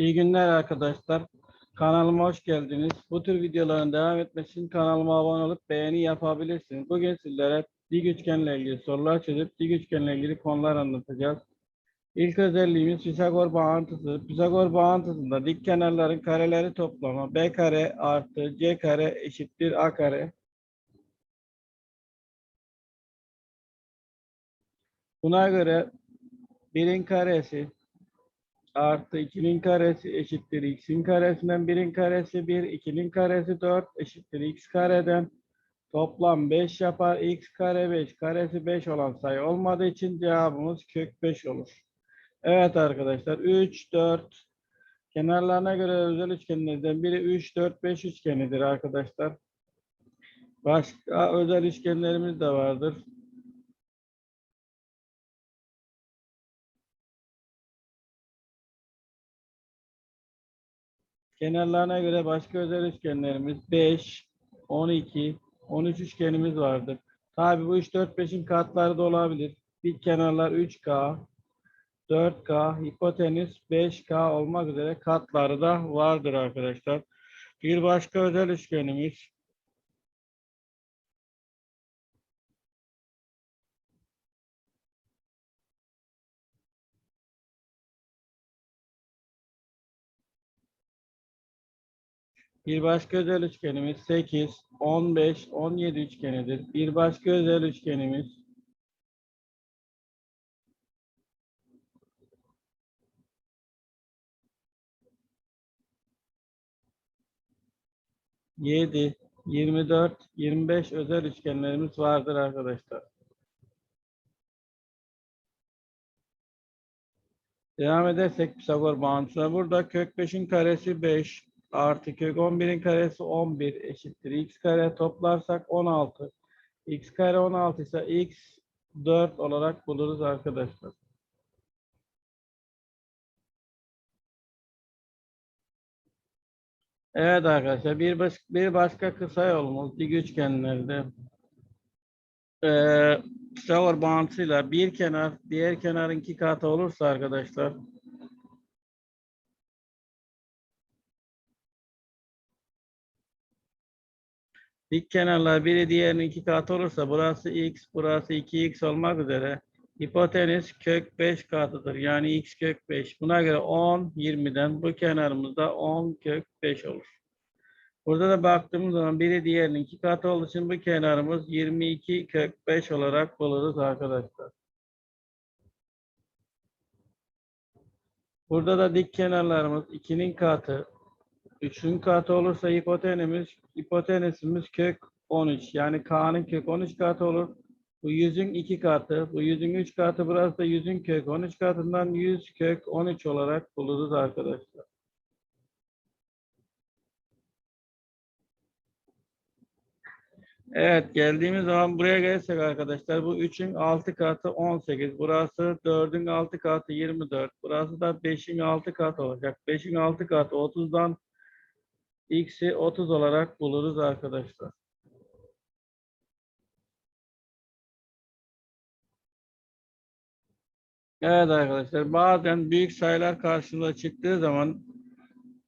İyi günler arkadaşlar. Kanalıma hoş geldiniz. Bu tür videoların devam etmesi için kanalıma abone olup beğeni yapabilirsiniz. Bugün sizlere dik üçgenle ilgili sorular çözüp dik üçgenle ilgili konular anlatacağız. İlk özelliğimiz Pisagor bağıntısı. Pisagor bağıntısında dik kenarların kareleri toplamı b kare artı c kare eşittir a kare. Buna göre birin karesi artı 2'nin karesi eşittir x'in karesinden 1'in karesi 1, 2'nin karesi 4 eşittir x kareden toplam 5 yapar. x kare 5 karesi 5 olan sayı olmadığı için cevabımız kök 5 olur. Evet arkadaşlar 3, 4 kenarlarına göre özel üçgenlerden biri 3, 4, 5 üçgenidir arkadaşlar. Başka özel üçgenlerimiz de vardır. Kenarlarına göre başka özel üçgenlerimiz 5, 12, 13 üçgenimiz vardır. Tabi bu 3, 4, 5'in katları da olabilir. Bir kenarlar 3K, 4K, hipotenüs 5K olmak üzere katları da vardır arkadaşlar. Bir başka özel üçgenimiz Bir başka özel üçgenimiz 8, 15, 17 üçgenidir. Bir başka özel üçgenimiz Yedi, 24, 25 özel üçgenlerimiz vardır arkadaşlar. Devam edersek Pisagor bağıntısına. Burada kök 5'in karesi 5 artı kök 11'in karesi 11 eşittir. x kare toplarsak 16. x kare 16 ise x 4 olarak buluruz arkadaşlar. Evet arkadaşlar bir, baş, bir başka kısa yolumuz dik üçgenlerde ee, Pisagor bağıntısıyla bir kenar diğer kenarın iki katı olursa arkadaşlar dik kenarlar biri diğerinin iki katı olursa burası x burası 2x olmak üzere hipotenüs kök 5 katıdır. Yani x kök 5. Buna göre 10 20'den bu kenarımızda 10 kök 5 olur. Burada da baktığımız zaman biri diğerinin iki katı olduğu için bu kenarımız 22 kök 5 olarak buluruz arkadaşlar. Burada da dik kenarlarımız 2'nin katı, 3'ün katı olursa hipotenüsümüz, hipotenüsümüz kök 13. Yani K'nın kök 13 katı olur. Bu 100'ün 2 katı, bu 100'ün 3 katı, burası da 100'ün kök 13 katından 100 kök 13 olarak buluruz arkadaşlar. Evet geldiğimiz zaman buraya gelirsek arkadaşlar bu 3'ün 6 katı 18. Burası 4'ün 6 katı 24. Burası da 5'in 6 katı olacak. 5'in 6 katı 30'dan x'i 30 olarak buluruz arkadaşlar. Evet arkadaşlar bazen büyük sayılar karşımıza çıktığı zaman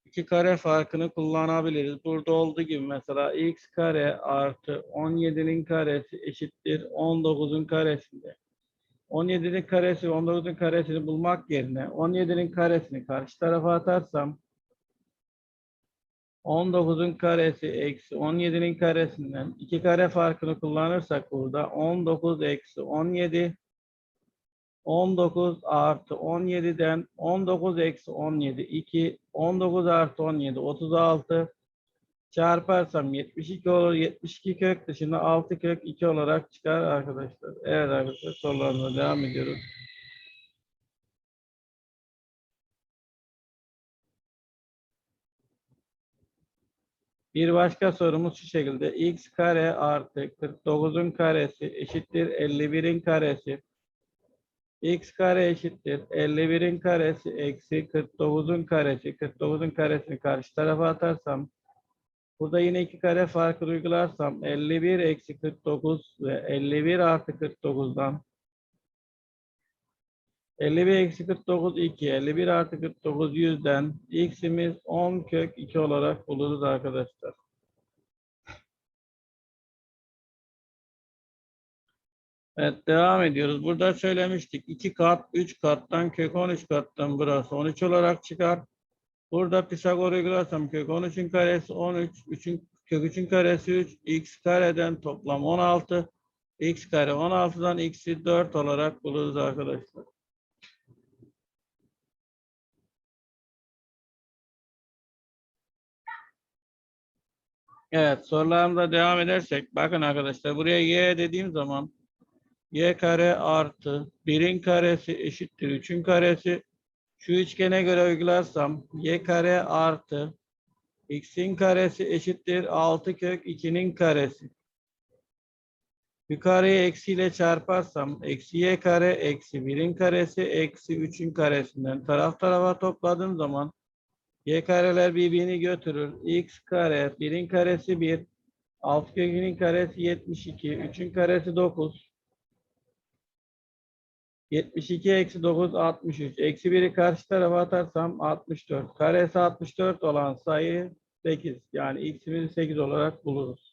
iki kare farkını kullanabiliriz. Burada olduğu gibi mesela x kare artı 17'nin karesi eşittir 19'un karesinde. 17'nin karesi 19'un karesini bulmak yerine 17'nin karesini karşı tarafa atarsam 19'un karesi eksi 17'nin karesinden iki kare farkını kullanırsak burada 19 eksi 17 19 artı 17'den 19 eksi 17 2 19 artı 17 36 çarparsam 72 olur. 72 kök dışında 6 kök 2 olarak çıkar arkadaşlar. Evet arkadaşlar sorularına devam ediyoruz. Bir başka sorumuz şu şekilde. x kare artı 49'un karesi eşittir 51'in karesi x kare eşittir 51'in karesi eksi 49'un karesi 49'un karesini karşı tarafa atarsam burada yine iki kare farkı uygularsam 51 eksi 49 ve 51 artı 49'dan 51 eksi 49 2. 51 artı 49 100'den x'imiz 10 kök 2 olarak buluruz arkadaşlar. Evet devam ediyoruz. Burada söylemiştik. 2 kat 3 kattan kök 13 kattan burası 13 olarak çıkar. Burada Pisagor uygularsam kök 13'ün karesi 13, 3'ün kök 3'ün karesi 3, x kareden toplam 16, x kare 16'dan x'i 4 olarak buluruz arkadaşlar. Evet sorularımıza devam edersek bakın arkadaşlar buraya y dediğim zaman y kare artı 1'in karesi eşittir 3'ün karesi. Şu üçgene göre uygularsam y kare artı x'in karesi eşittir 6 kök 2'nin karesi. Yukarıyı eksiyle çarparsam eksi y kare eksi 1'in karesi eksi 3'ün karesinden taraf tarafa topladığım zaman y kareler birbirini götürür. x kare 1'in karesi 1 6 kök 2'nin karesi 72 3'ün karesi 9 72 eksi 9 63. Eksi 1'i karşı tarafa atarsam 64. Karesi 64 olan sayı 8. Yani x'imizi 8 olarak buluruz.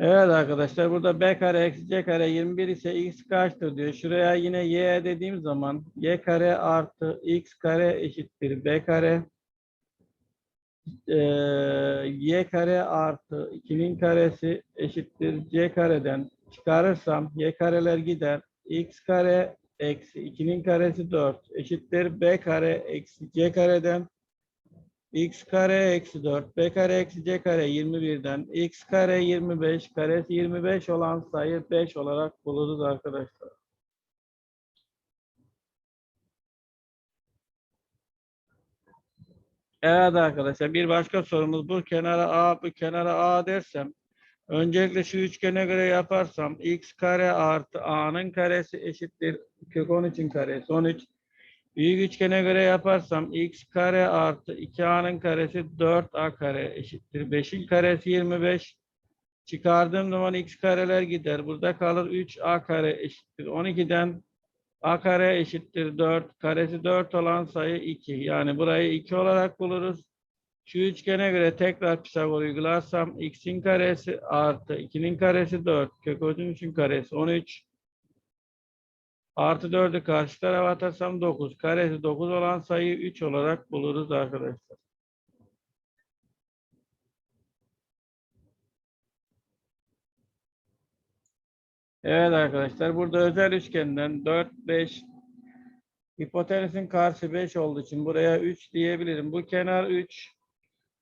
Evet arkadaşlar burada b kare eksi c kare 21 ise x kaçtır diyor. Şuraya yine y dediğim zaman y kare artı x kare eşittir b kare eee, y kare artı 2'nin karesi eşittir c kareden çıkarırsam y kareler gider. x kare eksi 2'nin karesi 4 eşittir b kare eksi c kareden x kare eksi 4 b kare eksi c kare 21'den x kare 25 karesi 25 olan sayı 5 olarak buluruz arkadaşlar. Evet arkadaşlar bir başka sorumuz bu kenara A bu kenara A dersem öncelikle şu üçgene göre yaparsam x kare artı a'nın karesi eşittir kök 13'ün karesi 13 büyük üçgene göre yaparsam x kare artı 2a'nın karesi 4a kare eşittir 5'in karesi 25 çıkardığım zaman x kareler gider burada kalır 3a kare eşittir 12'den A kare eşittir 4. Karesi 4 olan sayı 2. Yani burayı 2 olarak buluruz. Şu üçgene göre tekrar Pisagor uygularsam x'in karesi artı 2'nin karesi 4. Kök 13'ün karesi 13. Artı 4'ü karşı tarafa atarsam 9. Karesi 9 olan sayıyı 3 olarak buluruz arkadaşlar. Evet arkadaşlar burada özel üçgenden 4, 5 hipotenüsün karşı 5 olduğu için buraya 3 diyebilirim. Bu kenar 3.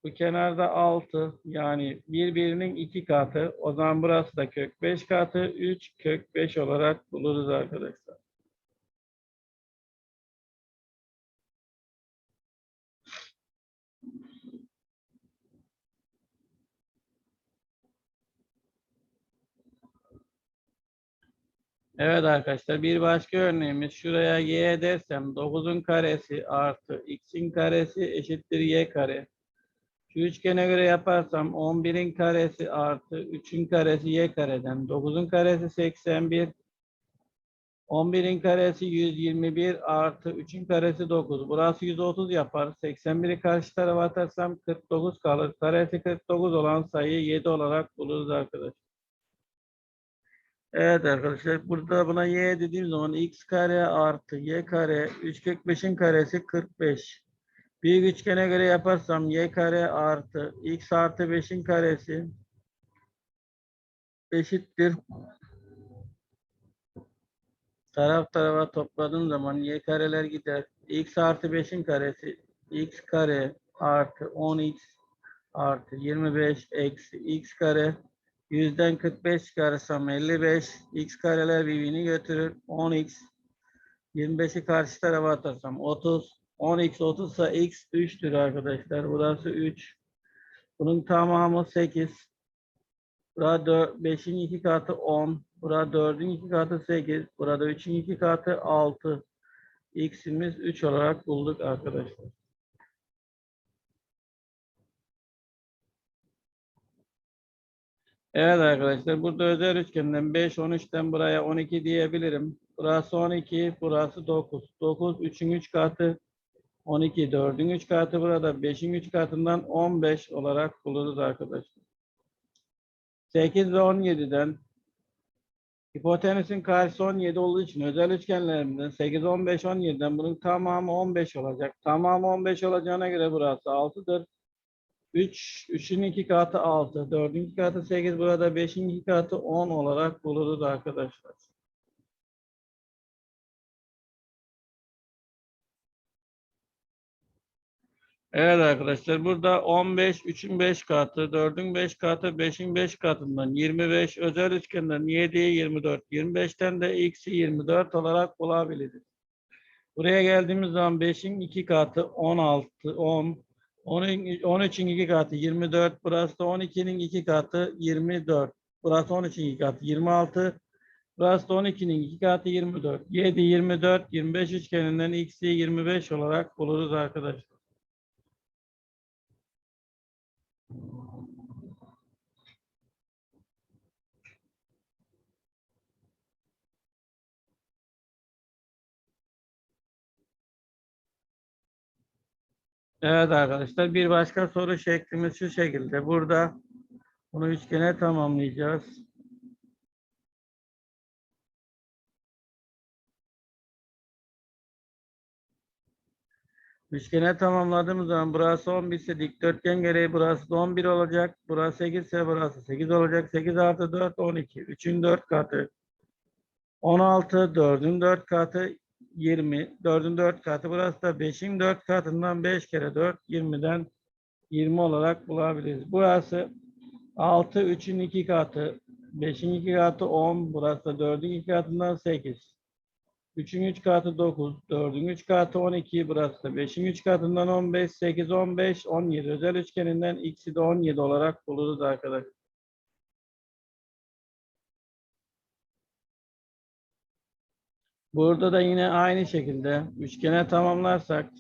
Bu kenarda 6 yani birbirinin iki katı. O zaman burası da kök 5 katı 3 kök 5 olarak buluruz arkadaşlar. Evet arkadaşlar bir başka örneğimiz şuraya y dersem 9'un karesi artı x'in karesi eşittir y kare. Şu üçgene göre yaparsam 11'in karesi artı 3'ün karesi y kareden 9'un karesi 81 11'in karesi 121 artı 3'ün karesi 9. Burası 130 yapar. 81'i karşı tarafa atarsam 49 kalır. Karesi 49 olan sayıyı 7 olarak buluruz arkadaşlar. Evet arkadaşlar burada buna y dediğim zaman x kare artı y kare 3 kök 5'in karesi 45. Büyük üçgene göre yaparsam y kare artı x artı 5'in karesi eşittir. Taraf tarafa topladığım zaman y kareler gider. x artı 5'in karesi x kare artı 10x artı 25 eksi x kare Yüzden 45 çıkarırsam 55. X kareler birbirini götürür. 10x. 25'i karşı tarafa atarsam 30. 10x 30 ise x 3'tür arkadaşlar. Burası 3. Bunun tamamı 8. Burada 5'in 2 katı 10. Burada 4'ün 2 katı 8. Burada 3'ün 2 katı 6. X'imiz 3 olarak bulduk arkadaşlar. Evet arkadaşlar burada özel üçgenden 5, 13'ten buraya 12 diyebilirim. Burası 12, burası 9. 9 3'ün 3 katı 12, 4'ün 3 katı burada 5'in 3 katından 15 olarak buluruz arkadaşlar. 8 ve 17'den hipotenüsün karşısı 17 olduğu için özel üçgenlerimizden 8, 15, 17'den bunun tamamı 15 olacak. Tamamı 15 olacağına göre burası 6'dır. 3, 3'ün 2 katı 6, 4'ün 2 katı 8, burada 5'in 2 katı 10 olarak buluruz arkadaşlar. Evet arkadaşlar burada 15, 3'ün 5 katı, 4'ün 5 katı, 5'in 5 katından 25, özel üçgenden 7, 24, 25'ten de x'i 24 olarak bulabiliriz. Buraya geldiğimiz zaman 5'in 2 katı 16, 10, 10'un 13'ün 2 katı 24, burası da 12'nin 2 katı 24. Burası 13'ün 2 katı 26. Burası da 12'nin 2 katı 24. 7, 24, 25 üçgeninden x'i 25 olarak buluruz arkadaşlar. Evet arkadaşlar bir başka soru şeklimiz şu şekilde. Burada bunu üçgene tamamlayacağız. Üçgene tamamladığımız zaman burası 11 ise dikdörtgen gereği burası da 11 olacak. Burası 8 ise burası 8 olacak. 8 artı 4 12. 3'ün 4 katı 16. 4'ün 4 katı 20. 4'ün 4 katı. Burası da 5'in 4 katından 5 kere 4 20'den 20 olarak bulabiliriz. Burası 6 3'ün 2 katı. 5'in 2 katı 10. Burası da 4'ün 2 katından 8. 3'ün 3 katı 9, 4'ün 3 katı 12, burası da 5'in 3 katından 15, 8, 15, 17. Özel üçgeninden x'i de 17 olarak buluruz arkadaşlar. Burada da yine aynı şekilde üçgene tamamlarsak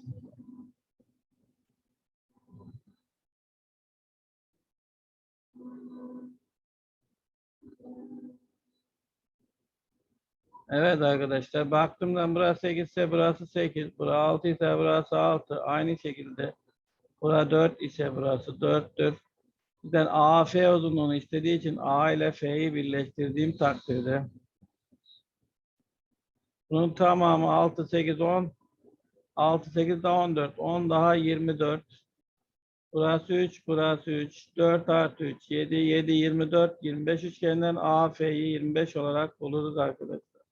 Evet arkadaşlar baktığımdan burası 8 ise burası 8, burası 6 ise burası 6. Aynı şekilde burası 4 ise burası 4'tür. Bizden AF uzunluğunu istediği için A ile F'yi birleştirdiğim takdirde bunun tamamı 6, 8, 10. 6, 8 daha 14. 10 daha 24. Burası 3, burası 3. 4 artı 3, 7, 7, 24, 25 üçgeninden AF'yi 25 olarak buluruz arkadaşlar.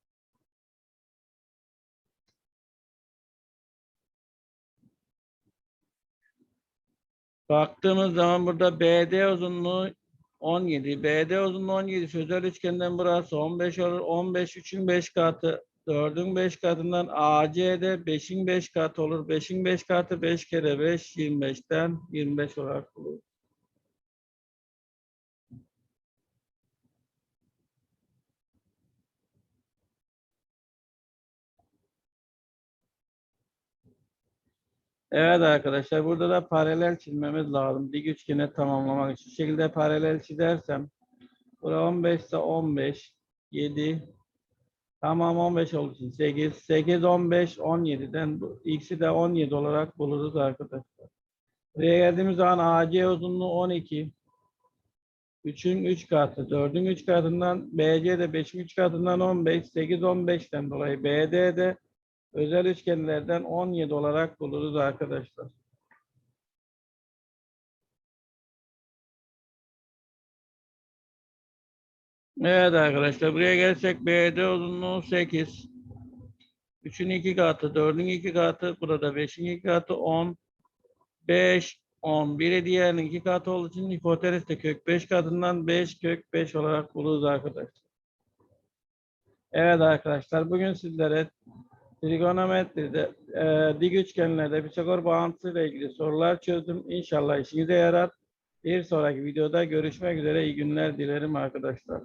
Baktığımız zaman burada BD uzunluğu 17. BD uzunluğu 17. Sözel üçgenden burası 15 olur. 15 3'ün 5 katı. 4'ün 5 katından AC'de 5'in 5 katı olur. 5'in 5 katı 5 kere 5 25'ten 25 olarak bulur. Evet arkadaşlar burada da paralel çizmemiz lazım. Dik üçgeni tamamlamak için. Şu şekilde paralel çizersem bura 15 ise 15 7 tamam 15 olduğu için 8 8 15 17'den bu x'i de 17 olarak buluruz arkadaşlar. Buraya geldiğimiz zaman AC uzunluğu 12 3'ün 3 katı, 4'ün 3 katından BC de 5'in 3 katından 15, 8 15'ten dolayı BD de özel üçgenlerden 17 olarak buluruz arkadaşlar. Evet arkadaşlar buraya gelsek BD uzunluğu 8. 3'ün 2 katı, 4'ün 2 katı, burada 5'in 2 katı 10. 5, 10. Biri diğerinin 2 katı olduğu için hipotenüs de kök 5 katından 5 kök 5 olarak buluruz arkadaşlar. Evet arkadaşlar bugün sizlere trigonometride, e, dik üçgenlerde Pisagor bağıntısı ile ilgili sorular çözdüm. İnşallah işinize yarar. Bir sonraki videoda görüşmek üzere. İyi günler dilerim arkadaşlar.